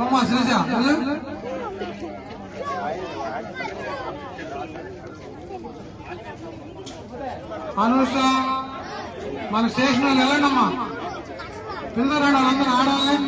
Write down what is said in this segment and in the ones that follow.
అమ్మా శ్రీజ వెళ్ళు. అనూష మన స్టేషన్ వాళ్ళు వెళ్ళండి అమ్మా పిల్లలు రండి వాళ్ళందరూ ఆడాలి సైడ్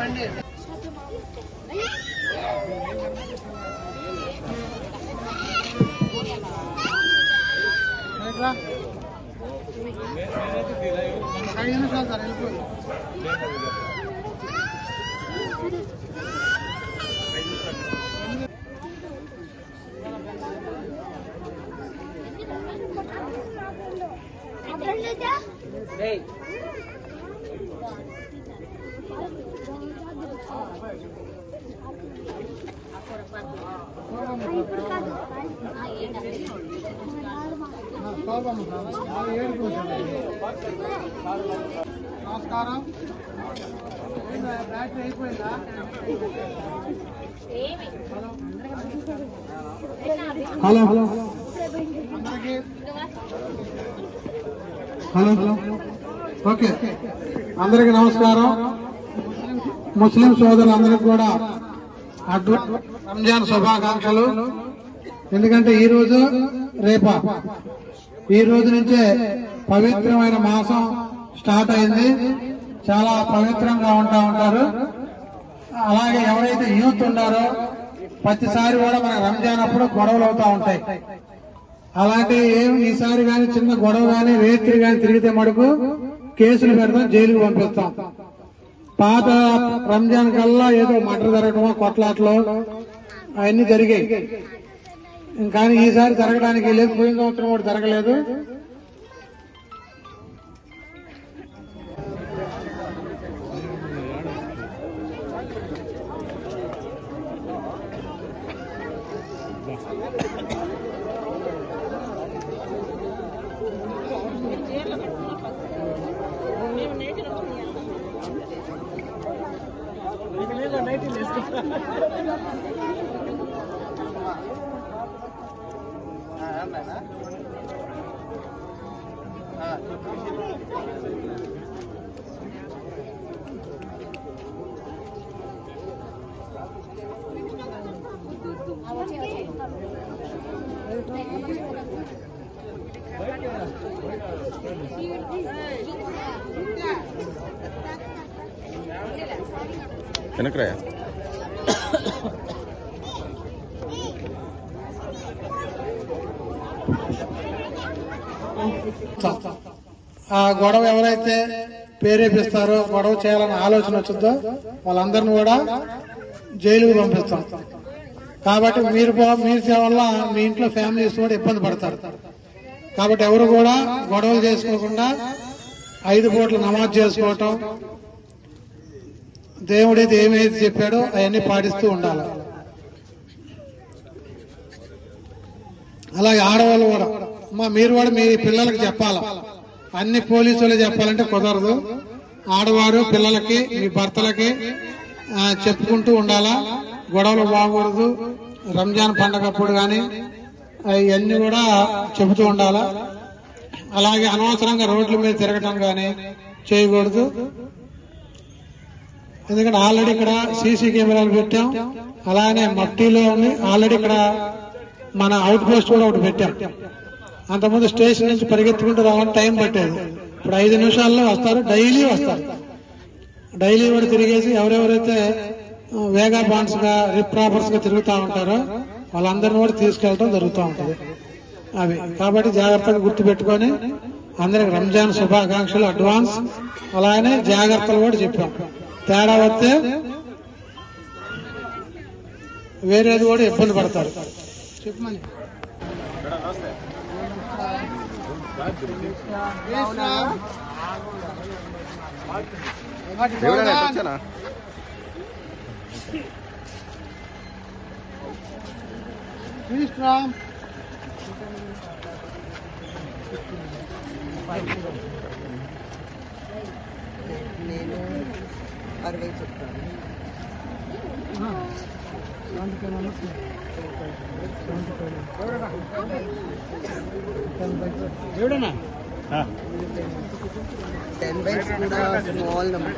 పెట్టుకో బండి రా. ఐదు నిమిషాలు సార్ వెళ్ళిపోయి నమస్కారం. బ్యాటరీ అయిపోయిందా? Hello. Hello hello hello. Okay. అందరికీ నమస్కారం. ముస్లిం సోదరులందరికీ కూడా అడ్వ రంజాన్ శుభాకాంక్షలు. ఎందుకంటే ఈ రోజు రేపా. ఈ రోజు నుంచే పవిత్రమైన మాసం స్టార్ట్ అయింది. చాలా పవిత్రంగా ఉంటా ఉంటారు. అలాగే ఎవరైతే యూత్ ఉన్నారో ప్రతిసారి కూడా మన రంజాన్ అప్పుడు గొడవలు అవుతా ఉంటాయి. అలాంటి ఏం ఈసారి కానీ చిన్న గొడవ కానీ రేత్రి కానీ తిరిగితే మటుకు కేసులు పెడతాం జైలుకు పంపిస్తాం. పాత రంజాన్ కల్లా ఏదో మటర్ జరగడమో కొట్లాట్లో అవన్నీ జరిగాయి. కానీ ఈసారి జరగడానికి లేదు పోయిన సంవత్సరం కూడా జరగలేదు. Enak raya. ఆ గొడవ ఎవరైతే ప్రేరేపిస్తారో గొడవ చేయాలని ఆలోచన వచ్చిందో వాళ్ళందరిని కూడా జైలుకు పంపిస్తాం. కాబట్టి మీరు మీరు వల్ల మీ ఇంట్లో ఫ్యామిలీస్ కూడా ఇబ్బంది పడతారు. కాబట్టి ఎవరు కూడా గొడవలు చేసుకోకుండా ఐదు కోట్లు నమాజ్ చేసుకోవటం దేవుడైతే ఏమైతే చెప్పాడో అవన్నీ పాటిస్తూ ఉండాలి. అలాగే ఆడవాళ్ళు కూడా మా మీరు కూడా మీ పిల్లలకి చెప్పాలా. అన్ని పోలీసులు చెప్పాలంటే కుదరదు. ఆడవారు పిల్లలకి మీ భర్తలకి చెప్పుకుంటూ ఉండాలా? గొడవలు బాగకూడదు రంజాన్ పండగ అప్పుడు కానీ ఇవన్నీ కూడా చెబుతూ ఉండాలా? అలాగే అనవసరంగా రోడ్ల మీద తిరగటం కానీ చేయకూడదు. ఎందుకంటే ఆల్రెడీ ఇక్కడ సీసీ కెమెరాలు పెట్టాం. అలానే మట్టిలో ఉంది. ఆల్రెడీ ఇక్కడ మన అవుట్ పోస్ట్ కూడా ఒకటి పెట్టాం. అంతకుముందు స్టేషన్ నుంచి పరిగెత్తుకుంటూ రావాలని టైం పట్టేది. ఇప్పుడు ఐదు నిమిషాల్లో వస్తారు. డైలీ వస్తారు. డైలీ కూడా తిరిగేసి ఎవరెవరైతే వేగా బాండ్స్గా రిప్రాపర్స్గా తిరుగుతూ ఉంటారో వాళ్ళందరినీ కూడా తీసుకెళ్ళడం జరుగుతూ ఉంటుంది. అవి. కాబట్టి జాగ్రత్తగా గుర్తు పెట్టుకొని అందరికి రంజాన్ శుభాకాంక్షలు అడ్వాన్స్. అలానే జాగ్రత్తలు కూడా చెప్పాం. తేడా వస్తే వేరేది కూడా ఇబ్బంది పడతారు చెప్పమని. దేవుడా వచ్చానా నేను అరవై చెప్తాను. టెన్ బైక్స్ కూడా స్మాల్ నెంబర్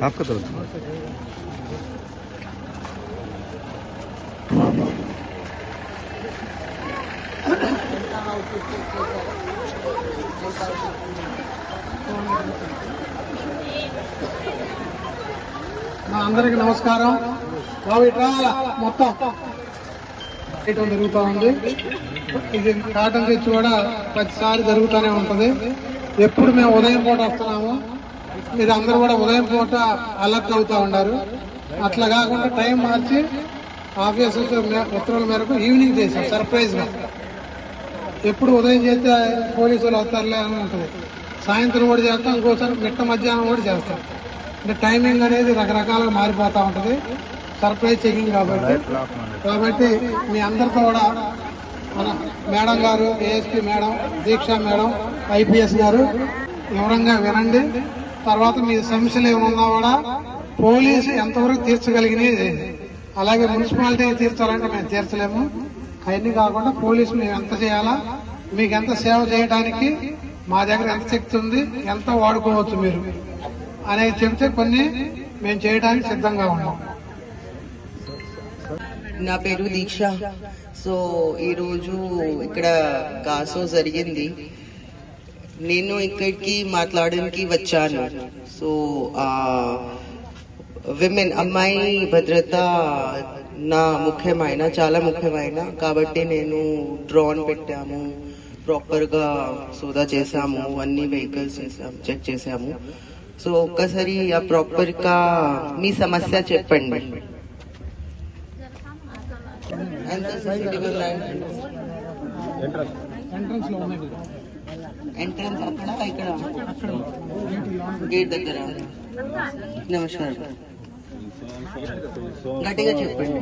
आपका दो ఎంత హౌస్ చెక్ చేశారా ఎంత మా అందరికి నమస్కారం బాబు ఇట్లా మొత్తం చేయటం జరుగుతూ ఉంది ఇది కాటన్ తెచ్చి కూడా ప్రతిసారి జరుగుతూనే ఉంటది ఎప్పుడు మేము ఉదయం పూట వస్తున్నాము. ఇది అందరూ కూడా ఉదయం పూట అలర్ట్ అవుతా ఉన్నారు అట్లా కాకుండా టైం మార్చి ఆఫీస్ ఉత్తర్వుల మేరకు ఈవినింగ్ చేసాం సర్ప్రైజ్గా ఎప్పుడు ఉదయం చేస్తే పోలీసులు వస్తారులే అని ఉంటుంది. సాయంత్రం కూడా చేస్తాం ఇంకోసారి మిట్ట మధ్యాహ్నం కూడా చేస్తాం. అంటే టైమింగ్ అనేది రకరకాలుగా మారిపోతూ ఉంటుంది. సర్ప్రైజ్ చెకింగ్ కాబట్టి. కాబట్టి మీ అందరితో కూడా మన మేడం గారు ASP madam Deeksha madam IPS గారు వివరంగా వినండి. తర్వాత మీ సమస్యలు ఏమన్నా కూడా పోలీసు ఎంతవరకు తీర్చగలిగినవి అలాగే మున్సిపాలిటీ తీర్చాలంటే మేము తీర్చలేము. అవన్నీ కాకుండా పోలీసు మేము ఎంత చేయాలా మీకు ఎంత సేవ చేయడానికి మా దగ్గర ఎంత శక్తి ఉంది ఎంత వాడుకోవచ్చు మీరు అనేది చెప్తే కొన్ని మేము చేయడానికి సిద్ధంగా ఉన్నాం. నా పేరు దీక్ష. సో ఈరోజు ఇక్కడ కాసో జరిగింది. నేను ఇక్కడికి మాట్లాడడానికి వచ్చాను. సో విమెన్ అమ్మాయి భద్రత నా ముఖ్యమైన చాలా ముఖ్యమైన. కాబట్టి నేను డ్రోన్ పెట్టాము ప్రాపర్గా సోదా చేసాము అన్ని వెహికల్స్ చేసాము చెక్ చేసాము సో ఒక్కసారి ఆ ప్రాపర్గా మీ సమస్య చెప్పండి. ఎంత ఎంట్రన్స్లో ఉన్నాయి. ఎంట్రన్స్ అక్కడ ఇక్కడ. గేట్ దగ్గర. నమస్కారం. గట్టిగా చెప్పండి.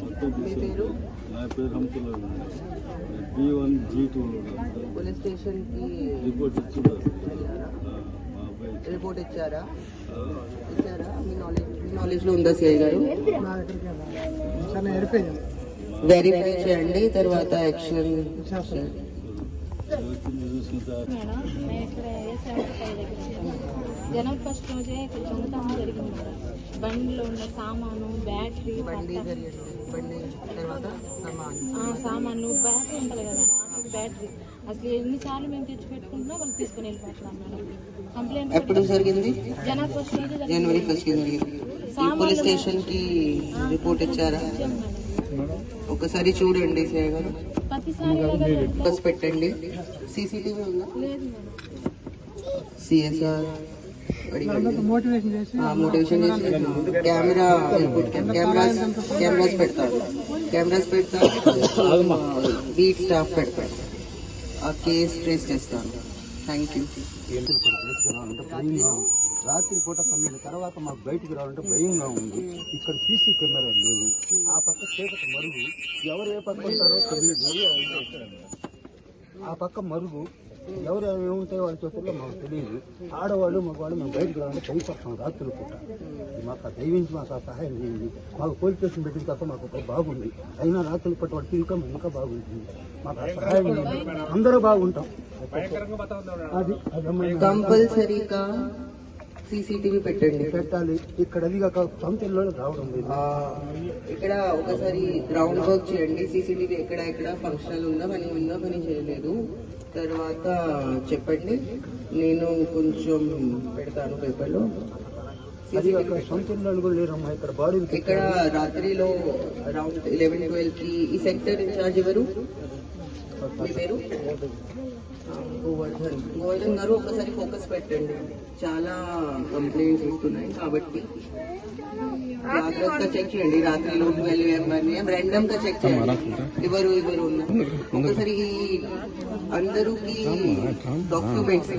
మొత్తం నా పేరు బి వన్ జీ టూలో పోలీస్ స్టేషన్కి రిపోర్ట్ రిపోర్ట్ ఇచ్చారా? ఇచ్చారా? మీ నాలెడ్జ్ మీ నాలెడ్జ్లో ఉందా సిఐ గారు? వెరిఫై చేయండి తర్వాత యాక్షన్ మేడం నేను ఇక్కడ దగ్గర. జనవరి ఫస్ట్ రోజే ఇక్కడ దొంగతనం జరిగింది. బండిలో ఉన్న సామాను బ్యాటరీ సమాన్. సామాన్లు బ్యాటరీ ఉంటుంది కదా మేడం బ్యాటరీ. అసలు ఎన్నిసార్లు మేము తెచ్చి పెట్టుకుంటున్నా వాళ్ళు తీసుకొని వెళ్ళిపోతున్నాం మేడం. కంప్లైంట్ ఎప్పుడు జరిగింది? జనవరి ఫస్ట్ రోజే జనవరి ఫస్ట్ జరిగింది. పోలీస్ స్టేషన్కి రిపోర్ట్ ఇచ్చారా? ఒకసారి చూడండి గారు ప్రతిసారి. ఫోకస్ పెట్టండి. సీసీటీవీ ఉందా? సిఎస్ఆర్ మోటివేషన్ చేసి మోటివేషన్ చేసి కెమెరా కెమెరాస్ కెమెరాస్ పెడతారు. కెమెరాస్ పెడతారు. బీట్ స్టాఫ్ పెడతారు. ఆ కేస్ ట్రేస్ చేస్తాను. థ్యాంక్ యూ రాత్రి పూట పన్నెండు తర్వాత మాకు బయటికి రావాలంటే భయంగా ఉంది. ఇక్కడ సీసీ కెమెరాలు లేవు. పక్క చీకటి మరుగు ఎవరు ఏ పక్క ఉంటారో తెలియదు. ఆ పక్క మరుగు ఎవరు ఏముంటాయో వాళ్ళ చేతుల్లో మాకు తెలియదు. ఆడవాళ్ళు మగవాళ్ళు మేము బయటికి రావాలంటే భయపడతాం రాత్రి పూట. మాకు ఆ దయవించి మాకు ఆ సహాయం చేయండి. మాకు పోలీస్ స్టేషన్ పెట్టిన తర్వాత మాకు ఒక బాగుంది. అయినా రాత్రి పూట వాడికి ఇంకా ఇంకా బాగుంటుంది. మాకు ఆ సహాయం చేయండి. అందరూ బాగుంటాం. అది కంపల్సరీగా. సీసీటీవీ పెట్టండి. పెట్టాలి? ఇక్కడ అది కాక సొంత ఇల్లు రావడం లేదు. ఇక్కడ ఒకసారి గ్రౌండ్ వర్క్ చేయండి. సీసీటీవీ ఎక్కడ ఎక్కడ ఫంక్షనల్ ఉందా పని ఉందా పని చేయలేదు. తర్వాత చెప్పండి. నేను కొంచెం పెడతాను పేపర్లో అది కాక సొంత ఇల్లు కూడా లేరమ్మా ఇక్కడ రాత్రిలో అరౌండ్ ఎలెవెన్ ట్వెల్వ్కి ఈ సెక్టర్ ఇన్ఛార్జ్ ఎవరు? మీ పేరు? ఆ, గోవర్ధన్ గోవర్ధన్ గారు ఒకసారి ఫోకస్ పెట్టండి. చాలా కంప్లైంట్స్ వస్తున్నాయి కాబట్టి జాగ్రత్తగా చెక్ చేయండి. రాత్రిలో ట్వెల్వ్ ఎంబర్ని ర్యాండమ్గా చెక్ చేయండి. ఎవరు ఎవరు ఉన్నారు? ఒకసారి అందరికి డాక్యుమెంట్స్